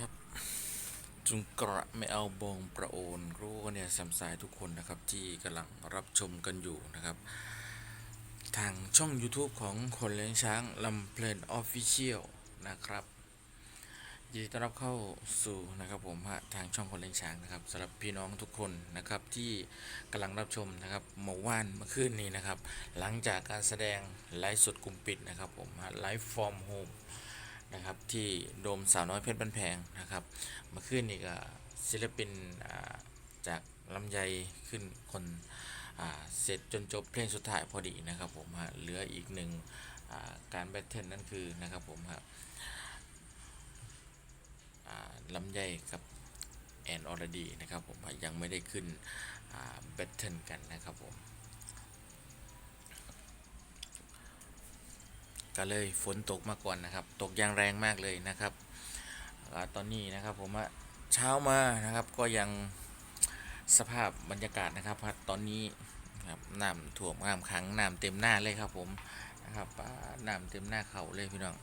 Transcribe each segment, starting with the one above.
ครับ จุงกระไม่เอาบองประโอนรู้เนี่ยสามสายทุกคนนะครับ ที่กำลังรับชมกันอยู่นะครับ ทางช่อง YouTube ของคนเลี้ยงช้างลำเพลินออฟฟิเชียลนะครับยินดีต้อนรับเข้าสู่นะครับผมฮะทางช่องคนเลี้ยงช้างนะครับสำหรับพี่น้องทุกคนนะครับที่กำลังรับชมนะครับเมื่อวานเมื่อคืนนี้นะครับ หลังจากการแสดงไลฟ์สดกลุ่มปิดนะครับผมฮะไลฟ์ฟอร์มโฮม นะครับ ที่โดมสาวน้อยเพชรบ้านแพงนะครับมื่อคืนนี้ก็ศิลปินจากลำไยขึ้นคนเสร็จจนจบเพลงสุดท้ายพอดีนะครับผมฮะเหลืออีกหนึ่งาการแบทเทิลนั่นคือนะครับผมฮะลำไยกับแอนออร์ดีนะครับผมยังไม่ได้ขึ้นแบทเทิลกันนะครับผม ก็เลยฝนตกมาก่อนนะครับ ตกอย่างแรงมากเลยนะครับตอนนี้นะครับผมว่าเช้ามานะครับก็ยังสภาพบรรยากาศนะครับตอนนี้นะครับน้ำท่วมน้ำขังน้ำเต็มหน้าเลยครับผมนะครับน้ำเต็มหน้าเขาเลยพี่น้อง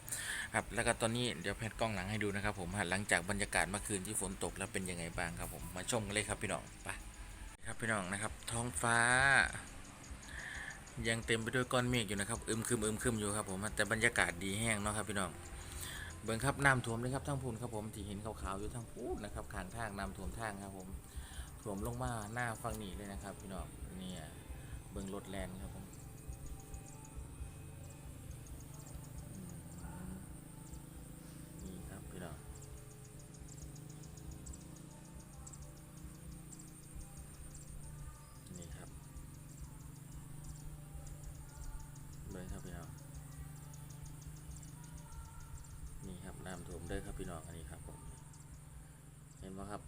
ครับแล้วก็ตอนนี้เดี๋ยวแพทกล้องหลังให้ดูนะครับผมหลังจากบรรยากาศเมื่อคืนที่ฝนตกแล้วเป็นยังไงบ้างครับผมมาชมกันเลยครับพี่น้องไปครับพี่น้องนะครับ ท้องฟ้า ยังเต็มไปด้วยก้อนเมฆอยู่นะครับอึมครึมอึมครึมอยู่ครับผมแต่บรรยากาศดีแห้งเนาะครับพี่น้องเบิ่งครับน้ำท่วมเลยครับทั้งพูนครับผมที่เห็นขาวๆอยู่ทั้งพูนนะครับขางทางน้ำท่วมทางครับผมท่วมลงมาหน้าฝั่งนี้เลยนะครับ พี่น้องเนี่ยเบิ่งรถแลนครับ เด้อครับพี่น้องอันนี้ครับผมเห็นไหมครับ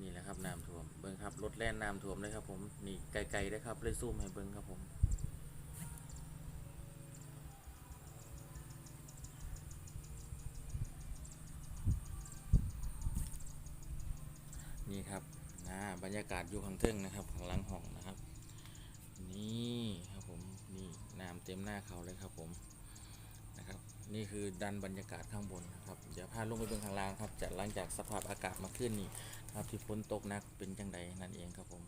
นี่แหละครับน้ำท่วมเบิ่งครับรถแล่นน้ำท่วมเลยครับ ผมนี่ไกลๆได้ครับเลยซูมให้เบิ่งครับผมนี่ครับนะบรรยากาศอยู่ข้างเทิงนะครับข้างหลังห้องนะครับ นี่ครับผมนี่น้ำเต็มหน้าเขาเลยครับผม นี่คือดันบรรยากาศข้างบนนะครับเดี๋ยวพาลงไปเบื้องข้างล่างครับจากหลังจากสภาพอากาศมาขึ้นนี่ครับที่ฝนตกหนักเป็นจังใดนั่นเองครับผม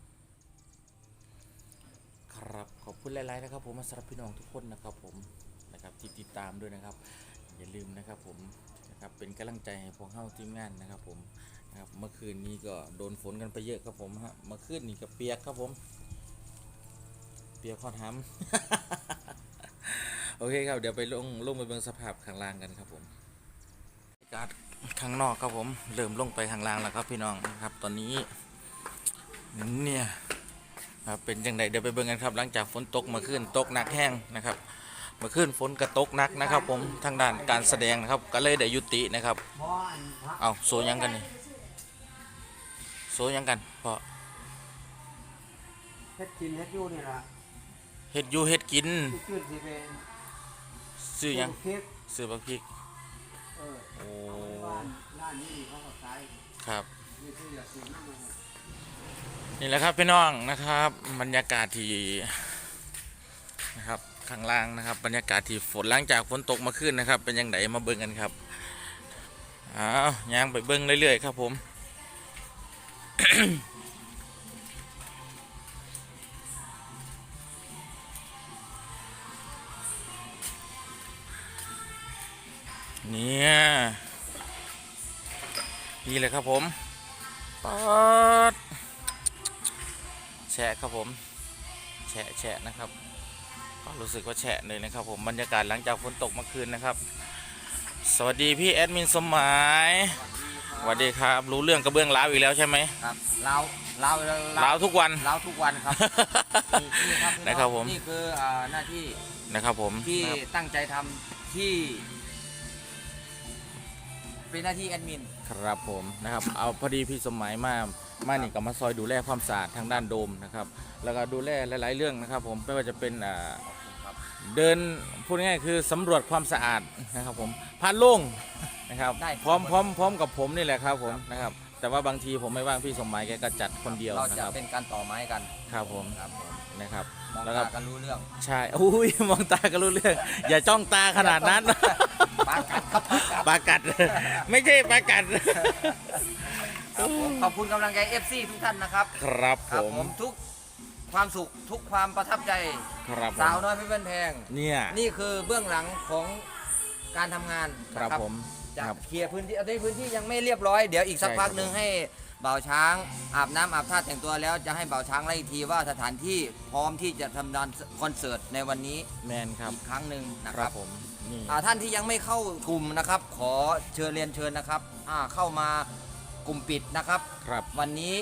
ครับขอบคุณหลายๆนะครับ ผมสำหรับพี่น้องทุกคนนะครับผมนะครับที่ติดตามด้วยนะครับ อย่าลืมนะครับผมนะครับเป็นกำลังใจให้พวกเฮาทีมงานนะครับ ผมนะครับเมื่อคืนนี้ก็โดนฝนกันไปเยอะครับผมฮะเมื่อคืนนี้ก็เปียกครับผม เปียกข้อทำ โอเคครับ เดี๋ยวไปลงลงไปเบิ่งสภาพข้างล่างกันครับผมบรรยากาศข้างนอกครับผมเริ่มลงไปข้างล่างแล้วครับพี่น้องนะครับ ตอนนี้เนี่ยครับเป็นจังไดเดี๋ยวไปเบิ่งกันครับ หลังจากฝนตกเมาขึ้นตกหนักแห้งนะครับเมื่อคืนฝนกระตกหนักนะครับ ผมทางด้านการแสดงนะครับก็เลยได้ยุตินะครับบ่อันพระเอาโซยังกันนี่โซยังกันเพราะเฮ็ดกินเฮ็ดอยู่นี่ล่ะเฮ็ดอยู่เฮ็ดกินที่ขึ้นสิเป็น ซื้อหยังเค้กซื้อบักพริก เออโอ้ บ้านร้านนี้เขาก็ขายครับ นี่คืออยากกินน้ำมันนี่แหละครับพี่น้องนะครับ บรรยากาศที่นะครับข้างล่างนะครับ บรรยากาศที่ฝนหลังจากฝนตกมาขึ้นนะครับ เป็นยังไงมาเบิ่งกันครับอ้าวย่างไปเบิ่งเรื่อยๆครับผม เนี่ย นี่เลยครับผมป๊าดแฉะครับผม แฉะแฉะนะครับ ก็รู้สึกว่าแฉะเลยนะครับผม บรรยากาศหลังจากฝนตกเมื่อคืนนะครับ สวัสดีพี่แอดมินสมหมายสวัสดีครับ รู้เรื่องกระเบื้องร้าวอีกแล้วใช่ไหมครับเราเราร้าวทุกวันเราทุกวันครับนี่นี่ครับพี่องนะครับผม นี่คืออ่าหน้าที่นะครับผมที่นะครับตั้งใจทำที่ เป็นหน้าที่แอดมิน ครับผมนะครับเอาพอดีพี่สมหมายมามานี่ก็มาซอยดูแลความสะอาดทางด้านโดมนะครับแล้วก็ดูแลหลาย ๆ เรื่องนะครับ ผมไม่ว่าจะเป็นอ่าครับเดินพูดง่ายๆคือสำรวจความสะอาดนะครับผมพานโล่งนะครับได้พร้อมพร้อมพร้อมกับผมนี่แหละครับผมนะครับแต่ว่าบางทีผมไม่ว่างพี่สมหมายแกก็จัดคนเดียวเรานะจะครับเป็นการต่อไม้กันครับผมครับผมนะครับ มองแล้วก็ตากันรู้เรื่องใช่อุ้ยมองตาก็รู้เรื่อง อย่าจ้องตาขนาดนั้น ปากัดครับปากัดปลากัด ไม่ใช่ปลากัด ครับผมขอบคุณกำลังใจ FC ทุกท่านนะครับครับคผรับม ผมทุกความสุขทุกความประทับใจครับผมสาวน้อยเพี่เป็นแพง เนี่ย นี่คือเบื้องหลังของการทำงานครับนะผมจะครับ เคลียร์พื้นที่เอาที่พื้นที่ยังไม่เรียบร้อย เดี๋ยวอีกสักใช่พักครับหนึ่งผมให้ บ่าวช้างอาบน้ำอาบท่าแต่งตัวแล้วจะให้บ่าวช้างไล่อีกทีว่าสถานที่พร้อมที่จะทำงานคอนเสิร์ตในวันนี้แมนครับอีกครั้งหนึ่งนะคครัรับบ ผมนี่ อ่าท่านที่ยังไม่เข้ากลุ่มนะครับ ขอเชิญเรียนเชิญนะครับอ่าเข้ามากลุ่มปิดนะครับ ครับวันนี้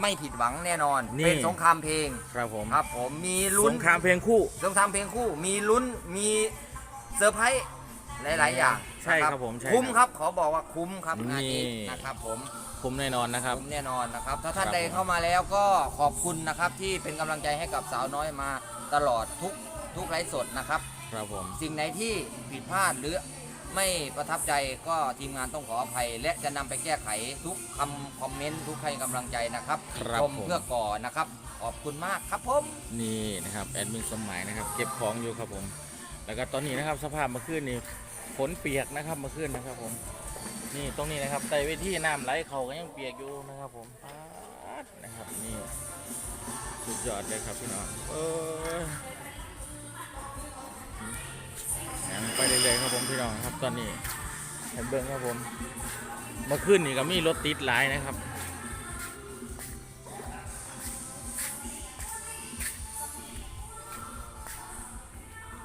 ไม่ผิดหวังแน่นอนนี่ เป็นสงครามเพลงครับผมครับผมมีสลุ้นงครามเพลงคู่ สงครามเพลงคู่ มีลุ้นมีเซอร์ไพรส์ หลาย ๆ อย่างใช่นะครับผมใช่คุ้มครับครับขอบอกว่าคุ้มครับงานนี้นี่ นะครับผมคุ้มแน่นอนนะครับ คุ้มแน่นอนนะครับ ถ้าท่านครับ ใดผมเข้ามาแล้วก็ขอบคุณนะครับที่เป็นกำลังใจให้กับสาวน้อยมาตลอดทุกทุกไลฟ์สดนะครับ ครับผม สิ่งไหนที่ผิดพลาดหรือไม่ประทับใจก็ทีมงานต้องขออภัย และจะนำไปแก้ไขทุกคำคอมเมนต์ทุกให้กำลังใจนะครับครับชมผม เพื่อก่อนะครับ ขอบคุณมากครับผม นี่นะครับแอดมินสมหมัยนะครับ เก็บของอยู่ครับผม แล้วก็ตอนนี้นะครับสภาพเมื่อคืนนี่ ฝนเปียกนะครับเมื่อคืนนะครับผม นี่ตรงนี้นะครับใต้เวทีน้ำไหลเขาก็ยังเปียกอยู่นะครับผมนะครับนี่สุดยอดเลยครับพี่น้องเออยังไปเรื่อยๆครับผมพี่น้องครับตอนนี้เห็นเบิ้งครับผมเมื่อคืนนี่ก็มีรถติดหลายนะครับ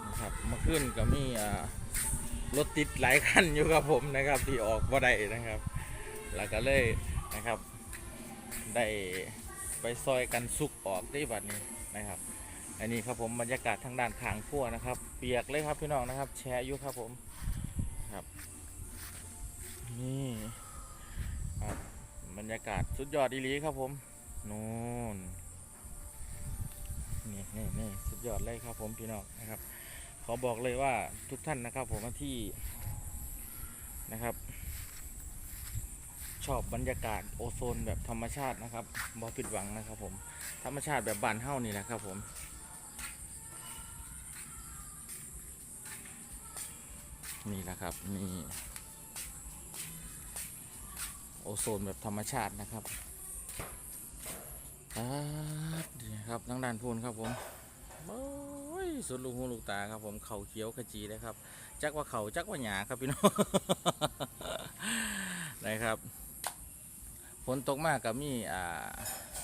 นะครับเมื่อคืนก็มีอ่า รถติดหลายคันอยู่กับผมนะครับ ที่ออกบ่ได้นะครับ แล้วก็เลยนะครับ ได้ไปซอยกันซุกออกได้บัดนี้นะครับ อันนี้ครับผมบรรยากาศทางด้านขางขั้วนะครับ เปียกเลยครับพี่น้องนะครับ แชร์อยู่ครับผมครับนี่ครับบรรยากาศสุดยอดดีหลีครับผมนู่นนี่นี่นี่สุดยอดเลยครับผมพี่น้องนะครับ ขอบอกเลยว่าทุกท่านนะครับผมที่นะครับ ชอบบรรยากาศโอโซนแบบธรรมชาตินะครับบอผิดหวังนะครับผมธรรมชาติแบบบานเฮ้านี่นะครับผมนี่แหละครับนี่โอโซนแบบธรรมชาตินะครับอ่าดีครับทั้งด้านพูนครับผม โอ้ยสุดลูกหูลูกตาครับผมเข่าเขียวขจีเลยครับ จักว่าเข่าจักว่าหยาครับพี่น้องนะครับฝนตกมากกับมีอ่า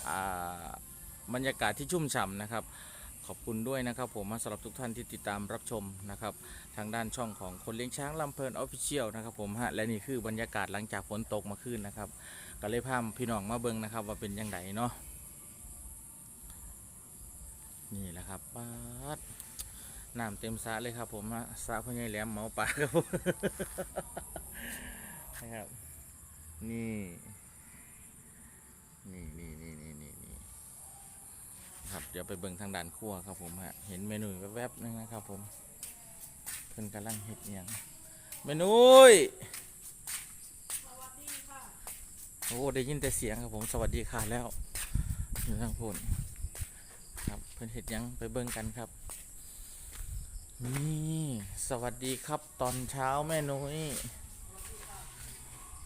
อ่าบรรยากาศที่ชุ่มฉ่ำนะครับ ขอบคุณด้วยนะครับ ผมสำหรับทุกท่านที่ติดตามรับชมนะครับ ทางด้านช่องของคนเลี้ยงช้างลำเพลินออฟฟิเชียลนะครับผมฮะและนี่คือบรรยากาศหลังจากฝนตกมาขึ้นนะครับก็เลยพาพี่น้องมาเบิงนะครับ ว่าเป็นยังไงเนาะ นี่แหละครับปาดน้ำเต็มสระเลยครับ ผมฮะสระพ่อใหญ่แหลมเมาปลาครับผมนะครับ นี่ นี่นี่นี่นี่นี่นี่ครับ เดี๋ยวไปเบิ่งทางด้านครัวครับผมฮะ เห็นเมนูแวบๆนึงนะครับ ผม เพิ่นกำลังเฮ็ดอหยังเมนูโอ้ได้ยินแต่เสียงครับผม สวัสดีค่ะแล้วอยู่ทางพูน เพื่อนเห็ดหยังไปเบิ่งกันครับ นี่สวัสดีครับตอนเช้าแม่นุ้ย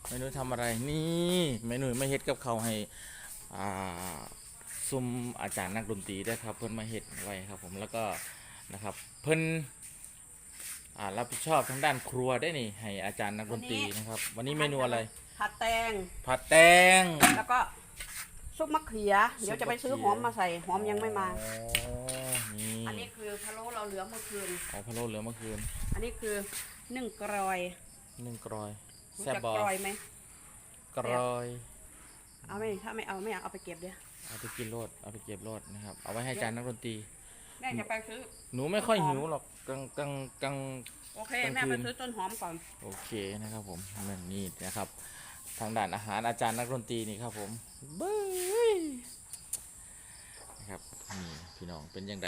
แม่นุ้ยทำอะไรนี่แม่นุ้ยไม่เฮ็ดกับเขาวให้อ่าซุมอาจารย์นักดนตรีด้วยครับเพิ่นมาเฮ็ดไว้ครับ ผมแล้วก็นะครับเพิ่นอ่ารับผิดชอบทางด้านครัวได้นี่ ให้อาจารย์นักดนตรีนะครับ วันนี้เมนูอะไร ผัดแตงผัดแตงแล้วก็ ซุปมะเขือ เดี๋ยวจะไปซื้อหอมมาใส่หอมยังไม่มาอ๋อนี่อันนี้คือพะโล้เราเหลือเมื่อคืนเอาพะโล้เหลือเมื่อคืนอันนี้คือนึ่งกรอยหนึ่งกรอยรู้แซ่บจักบอกรอยไหม กรอยเอาไหมถ้าไม่เอาไม่อยากเอาไปเก็บเดี๋ยวเอาไปกินโลดเอาไปเก็บโลดนะครับเอาไว้ให้อาจารย์นักดนตรี แม่จะไปซื้อ หนูไม่ค่อยหิวหรอกกลางกลางกลาง โอเคกลางแม่คืไปนซื้อต้นหอมก่อน โอเคนะครับผมนั่นนี่นะครับ ทางด้านอาหารอาจารย์นักดนตรีนี่ครับผมเบ้ยนะครับนี่พี่น้องเป็นยังไง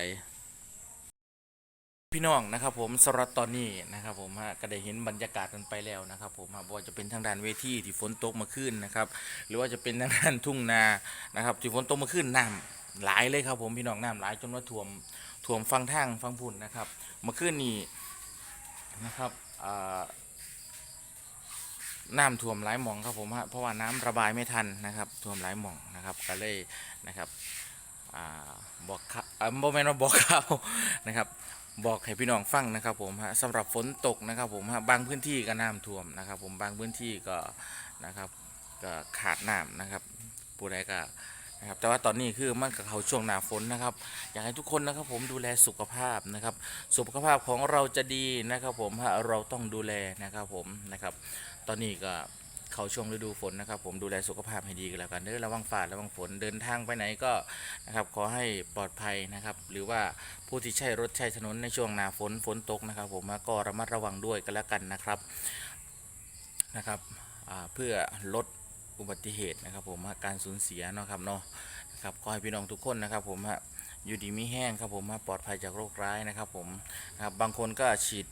พี่น้องนะครับผมสำหรับตอนนี้นะครับผมฮะก็ได้เห็นบรรยากาศกันไปแล้วนะครับผมฮะบ่ว่าจะเป็นทางด้านเวทีที่ฝนตกมาขึ้นนะครับหรือว่าจะเป็นทางด้านทุ่งนานะครับที่ฝนตกมาขึ้นน้ำหลายเลยครับผมพี่น้องน้ำหลายจนว่าท่วมท่วมฟังทางฟังพุ่นนะครับมื่อคืนนี้นะครับอ่า น้ำท่วมหลายหม่องครับผมฮะเพราะว่าน้ำระบายไม่ทันนะครับท่วมหลายหม่องนะครับก็เลยนะครับอ่าบอกข่าวอ่าบ่แม่นว่าบอกข่าวนะครับบอกให้พี่น้องฟังนะครับผมฮะสำหรับฝนตกนะครับผมฮะบางพื้นที่ก็น้ำท่วมนะครับ ผมบางพื้นที่ก็นะครับก็ขาดน้ำนะครับผู้ใดก็นะครับแต่ว่าตอนนี้คือมันกับเขาช่วงหน้าฝนนะครับ อยากให้ทุกคนนะครับผมดูแลสุขภาพนะครับ สุขภาพของเราจะดีนะครับผมฮะเราต้องดูแลนะครับผมนะครับ ตอนนี้ก็เข้าช่วงฤดูฝนนะครับ ผมดูแลสุขภาพให้ดีกันแล้วกันเด้อระวังฟ้าระวังฝนเดินทางไปไหนก็นะครับขอให้ปลอดภัยนะครับ หรือว่าผู้ที่ใช้รถใช้ถนนในช่วงหน้าฝนฝนตกนะครับ ผมก็ระมัดระวังด้วยกันแล้วกันนะครับนะครับเพื่อลดอุบัติเหตุนะครับ ผมการสูญเสียเนาะครับเนาะนะครับขอให้พี่น้องทุกคนนะครับ ผมฮะ อยู่ดีมีแห้งครับผมฮะปลอดภัยจากโรคร้ายนะครับผมนะครับบางคนก็ฉีด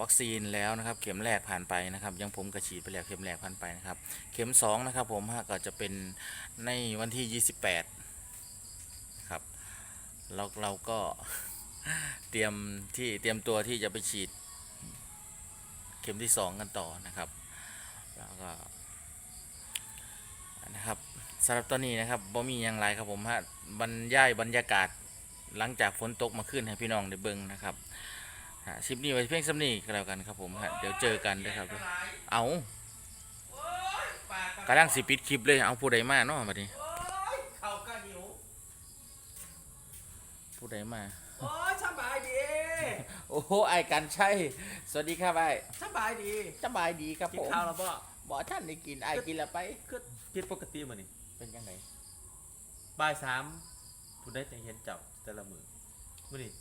วัคซีนแล้วนะครับ เข็มแรกผ่านไปนะครับยังผมก็ฉีดไปแล้วเข็มแรกผ่านไปนะครับ เข็มสองนะครับผมก็จะเป็นในวันที่ 28ครับเราเราก็เตรียมที่เตรียมตัวที่จะไปฉีดเข็มที่สองกันต่อนะครับ แล้วก็ สำหรับตอนนี้นะครับบ่มีอย่างไรครับผมฮะบรรยายบรรยากาศหลังจากฝนตกมาขึ้นให้พี่น้องได้เบิ่งนะครับฮะคลิปนี้ไว้เพียงสำนีก็แล้วกันครับผมฮะเดี๋ยวเจอกันด้วยครับ เอากำลังสิปิดคลิปเลยเอาผู้ใดมาเนาะบัดนี้เขาก็หิวผู้ใดมาโอ้ยสบายดีโอ้โหไอ้กันใช่สวัสดีครับไอ้สบายดีสบายดีครับกิผนมข้าวแล้วป่ะบอกท่านได้กินไอ้กินแล้วไปคือผิดปกติเหมือนนี่ เป็นยังไงบ่ายสามผู้ได้แต่เห็นเจับแต่ละมือมื่อนี่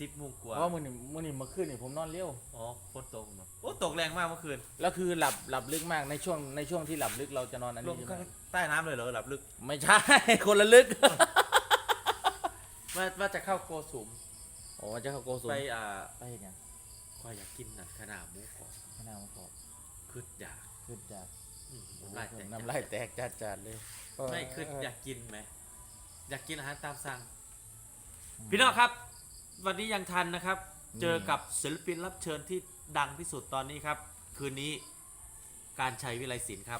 สิบโมงกเพว่าราะว่ามื้อนี้มื้อนี้เมื่อคืนนี่ผมนอนเร็วอ๋อฝนตกเนาะโอ้ตกแรงมากเมื่อคืนแล้วคือหลับหลับลึกมากในช่วงในช่วงที่หลับลึกเราจะนอนอันลนี้งใช่ข้างไหมใต้น้ำเลยเหรอหลับลึกไม่ใช่ คนละลึกว่าว่าจะเข้าโกสุมโอ้จะเข้าโกสุมไปอ่าไปเห็นยังคอยอยากกินนั่นขนาดหมูกรอบข้างหน้ามาขอบคืออยาก ขึ้นจากอืม น้ำลายแตกน้ำลายแตกจัดๆเลยไม่คืออยากกินไหมอยากกินอาหารตามสั่ง พี่น้องครับ วันนี้ยังทันนะครับ เจอกับศิลปินรับเชิญที่ดังที่สุดตอนนี้ครับ คืนนี้การชัยวิไลศิลป์ครับ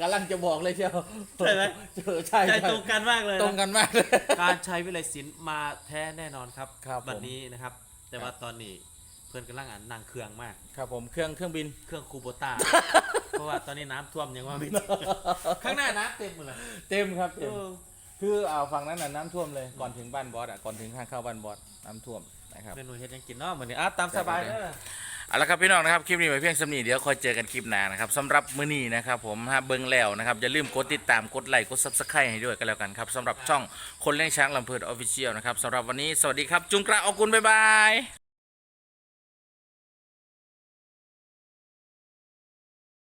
กำลังจะบอกเลยเชียวใช่ไหมเจอใช่ใจใช่ตรงกันมากเลยนะตรงกันมากเลยการชัยวิไลศิลป์มาแท้แน่นอนครับครับผมวันนี้นะครับ แต่ว่าตอนนี้เพื่อนกำลังอ่านนางเครื่องมาก ครับผมเครื่องเครื่องบิน เครื่องคูโบต้า เพราะว่าตอนนี้น้ำท่วมยังว่าไม่ถึงข้างหน้าน้ำเต็มหมดเลยเต็มครับเอเต็มอคืออ่าฝั่งนั้นน่ะน้ำท่วมเลยก่อนถึงบ้านบอสอะก่อนถึงทางเข้าบ้านบอสน้ำท่วมนะครับเมนูเฮ็ดยังกินเนาะเหมือนนี้อะตามสบายเด้อ เอาละครับพี่น้องนะครับคลิปนี้ไปเพียงสำนีเดี๋ยวคอยเจอกันคลิปหน้านะครับสำหรับมื้อนี้นะครับผมฮะเบิ้งแล้วนะครับอย่าลืมกดติดตามกดไลค์กดซับสไครต์ให้ด้วยกันแล้วกันครับสำหรับช่องคนเลี้ยงช้างลำเพลินออฟฟิเชียลนะครับสำหรับวันนี้สวัสดีครับจุงกระออกกุลบ๊ายบาย